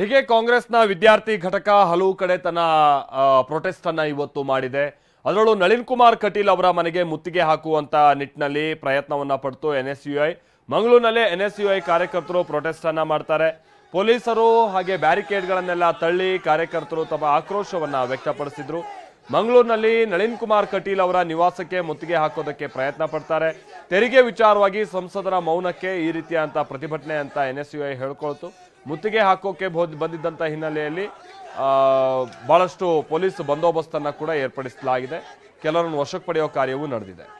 ಹೀಗೆ ಕಾಂಗ್ರೆಸ್ನ ವಿದ್ಯಾರ್ಥಿ ಘಟಕ ಹಲವು ಕಡೆ ತನ್ನ ಪ್ರೊಟೆಸ್ಟ್ ಅನ್ನ ಇವತ್ತು ಮಾಡಿದೆ. ಅದರಲ್ಲೂ ನಳಿನ್ ಕುಮಾರ್ ಕಟೀಲ್ ಅವರ ಮನೆಗೆ ಮುತ್ತಿಗೆ ಹಾಕುವಂತ ನಿಟ್ಟಿನಲ್ಲಿ ಪ್ರಯತ್ನವನ್ನ ಪಡ್ತು ಎನ್ ಎಸ್ ಯು ಐ ಮಂಗಳೂರಿನಲ್ಲೇ ಎನ್ ಎಸ್ ಯು ಐ ಕಾರ್ಯಕರ್ತರು ಪ್ರೊಟೆಸ್ಟ್ ಅನ್ನ ಮಾಡ್ತಾರೆ. ಪೊಲೀಸರು ಹಾಗೆ ಬ್ಯಾರಿಕೇಡ್ಗಳನ್ನೆಲ್ಲ ತಳ್ಳಿ ಕಾರ್ಯಕರ್ತರು ತಮ್ಮ ಆಕ್ರೋಶವನ್ನ ವ್ಯಕ್ತಪಡಿಸಿದ್ರು. ಮಂಗಳೂರಿನಲ್ಲಿ ನಳಿನ್ ಕುಮಾರ್ ಕಟೀಲ್ ಅವರ ನಿವಾಸಕ್ಕೆ ಮುತ್ತಿಗೆ ಹಾಕೋದಕ್ಕೆ ಪ್ರಯತ್ನ ಪಡ್ತಾರೆ. ತೆರಿಗೆ ವಿಚಾರವಾಗಿ ಸಂಸದರ ಮೌನಕ್ಕೆ ಈ ರೀತಿಯಂತ ಪ್ರತಿಭಟನೆ ಅಂತ ಎನ್ ಎಸ್ ಯು ಐ ಹೇಳ್ಕೊಳ್ತು. ಮುತ್ತಿಗೆ ಹಾಕೋಕೆ ಬೋದ್- ಬಂದಿದ್ದಂಥ ಹಿನ್ನೆಲೆಯಲ್ಲಿ ಬಹಳಷ್ಟು ಪೊಲೀಸ್ ಬಂದೋಬಸ್ತನ್ನು ಕೂಡ ಏರ್ಪಡಿಸಲಾಗಿದೆ. ಕೆಲವರನ್ನು ವಶಕ್ಕೆ ಪಡೆಯೋ ಕಾರ್ಯವೂ ನಡೆದಿದೆ.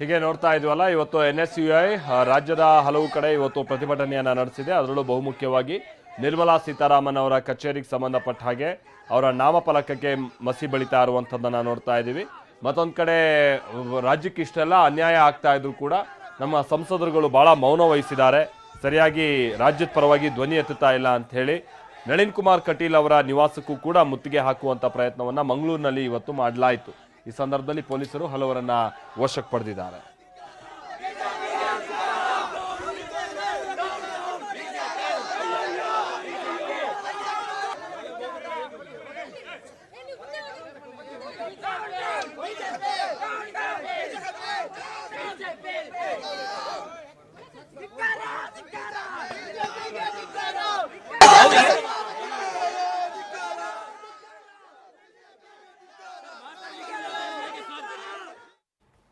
ಹೀಗೆ ನೋಡ್ತಾ ಇದ್ವಲ್ಲ, ಇವತ್ತು ಎನ್ ಎಸ್ ಯು ಐ ರಾಜ್ಯದ ಹಲವು ಕಡೆ ಇವತ್ತು ಪ್ರತಿಭಟನೆಯನ್ನ ನಡೆಸಿದೆ. ಅದರಲ್ಲೂ ಬಹುಮುಖ್ಯವಾಗಿ ನಿರ್ಮಲಾ ಸೀತಾರಾಮನ್ ಅವರ ಕಚೇರಿಗೆ ಸಂಬಂಧಪಟ್ಟ ಹಾಗೆ ಅವರ ನಾಮಫಲಕಕ್ಕೆ ಮಸಿ ಬಳಿತಾ ಇರುವಂಥದ್ದನ್ನು ನೋಡ್ತಾ ಇದ್ದೀವಿ. ಮತ್ತೊಂದು ಕಡೆ ರಾಜ್ಯಕ್ಕೆ ಇಷ್ಟೆಲ್ಲ ಅನ್ಯಾಯ ಆಗ್ತಾ ಇದ್ರು ಕೂಡ ನಮ್ಮ ಸಂಸದರುಗಳು ಬಹಳ ಮೌನ ವಹಿಸಿದ್ದಾರೆ. ಸರಿಯಾಗಿ ರಾಜ್ಯದ ಪರವಾಗಿ ಧ್ವನಿ ಎತ್ತುತ್ತಾ ಇಲ್ಲ ಅಂತ ಹೇಳಿ ನಳಿನ್ ಕುಮಾರ್ ಕಟೀಲ್ ಅವರ ನಿವಾಸಕ್ಕೂ ಕೂಡ ಮುತ್ತಿಗೆ ಹಾಕುವಂತ ಪ್ರಯತ್ನವನ್ನ ಮಂಗಳೂರಿನಲ್ಲಿ ಇವತ್ತು ಮಾಡಲಾಯಿತು. ಈ ಸಂದರ್ಭದಲ್ಲಿ ಪೊಲೀಸರು ಹಲವರನ್ನ ವಶಕ್ಕೆ ಪಡೆದಿದ್ದಾರೆ.